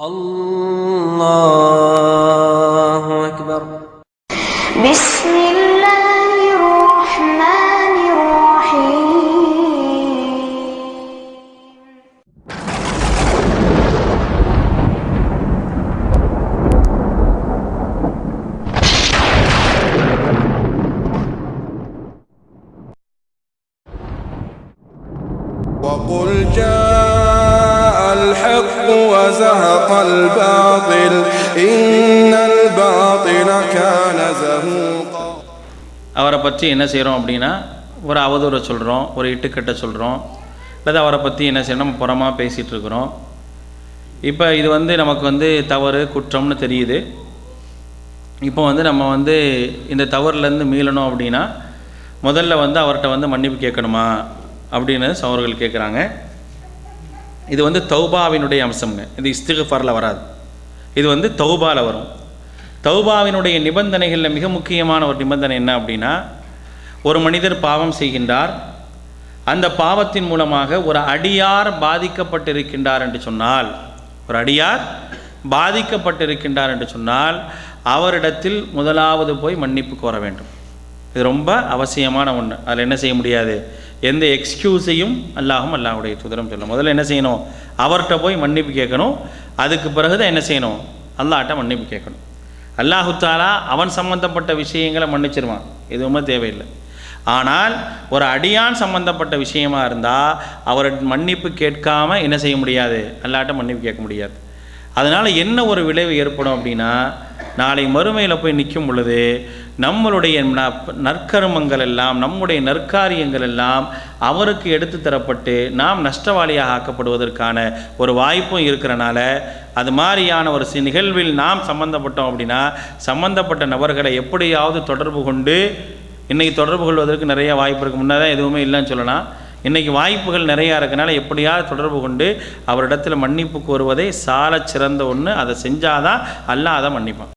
الله أكبر. بسم الله الرحمن الرحيم. وقل جاء وزهق الباطل إن الباطل كان زهوقا அவரை பற்றி என்ன செய்கிறோம் அப்படின்னா ஒரு அவதூறை சொல்கிறோம் ஒரு இட்டுக்கட்டை சொல்கிறோம் அல்லது அவரை பற்றி என்ன செய்யணும் நம்ம புறமாக பேசிகிட்டு இருக்கிறோம் இப்போ இது வந்து நமக்கு வந்து தவறு குற்றம்னு தெரியுது இப்போ வந்து நம்ம வந்து இந்த தவறுலேருந்து மீளணும் அப்படின்னா முதல்ல வந்து அவர்கிட்ட வந்து மன்னிப்பு கேட்கணுமா அப்படின்னு அவர்கள் கேட்குறாங்க இது வந்து தௌபாவினுடைய அம்சம்ங்க. இது இஸ்திகுஃபாரில் வராது. இது வந்து தௌபாவில் வரும். தௌபாவினுடைய நிபந்தனைகளில் மிக முக்கியமான ஒரு நிபந்தனை என்ன அப்படின்னா ஒரு மனிதர் பாவம் செய்கின்றார். அந்த பாவத்தின் மூலமாக ஒரு அடியார் பாதிக்கப்பட்டிருக்கின்றார் என்று சொன்னால் ஒரு அடியார் பாதிக்கப்பட்டிருக்கின்றார் என்று சொன்னால் அவரிடத்தில் முதலாவது போய் மன்னிப்பு கோர வேண்டும். இது ரொம்ப அவசியமான ஒன்று அதில் என்ன செய்ய முடியாது? எந்த எக்ஸ்கியூஸையும் அல்லாஹும் அல்லாஹுடைய தூதரம் சொல்லும் முதல்ல என்ன செய்யணும்? அவர்கிட்ட போய் மன்னிப்பு கேட்கணும். அதுக்கு பிறகு தான் என்ன செய்யணும்? அல்லாட்ட மன்னிப்பு கேட்கணும். அல்லாஹு தாலா அவன் சம்பந்தப்பட்ட விஷயங்களை மன்னிச்சிருவான். எதுவுமே தேவையில்லை. ஆனால் ஒரு அடியான் சம்பந்தப்பட்ட விஷயமா இருந்தால் அவர் மன்னிப்பு கேட்காம என்ன செய்ய முடியாது? அல்லாட்ட மன்னிப்பு கேட்க முடியாது. அதனால் என்ன ஒரு விளைவு ஏற்படும் அப்படின்னா நாளை மறுமையில் போய் நிற்கும் பொழுது நம்மளுடைய நற்கருமங்கள் எல்லாம் நம்முடைய நற்காரியங்கள் எல்லாம் அவருக்கு எடுத்து தரப்பட்டு நாம் நஷ்டவாளியாக ஆக்கப்படுவதற்கான ஒரு வாய்ப்பும் இருக்கிறனால அது மாதிரியான ஒரு நிகழ்வில் நாம் சம்பந்தப்பட்டோம் அப்படின்னா சம்பந்தப்பட்ட நபர்களை எப்படியாவது தொடர்பு கொண்டு இன்றைக்கி தொடர்பு கொள்வதற்கு நிறைய வாய்ப்பு இருக்குது முன்னே தான் எதுவுமே இல்லைன்னு சொல்லலாம். இன்றைக்கி வாய்ப்புகள் நிறையா இருக்கனால எப்படியாவது தொடர்பு கொண்டு அவரிடத்தில் மன்னிப்பு கோருவதை சால சிறந்த ஒன்று அதை செஞ்சாதான் அல்லாஹ் அதை மன்னிப்பான்.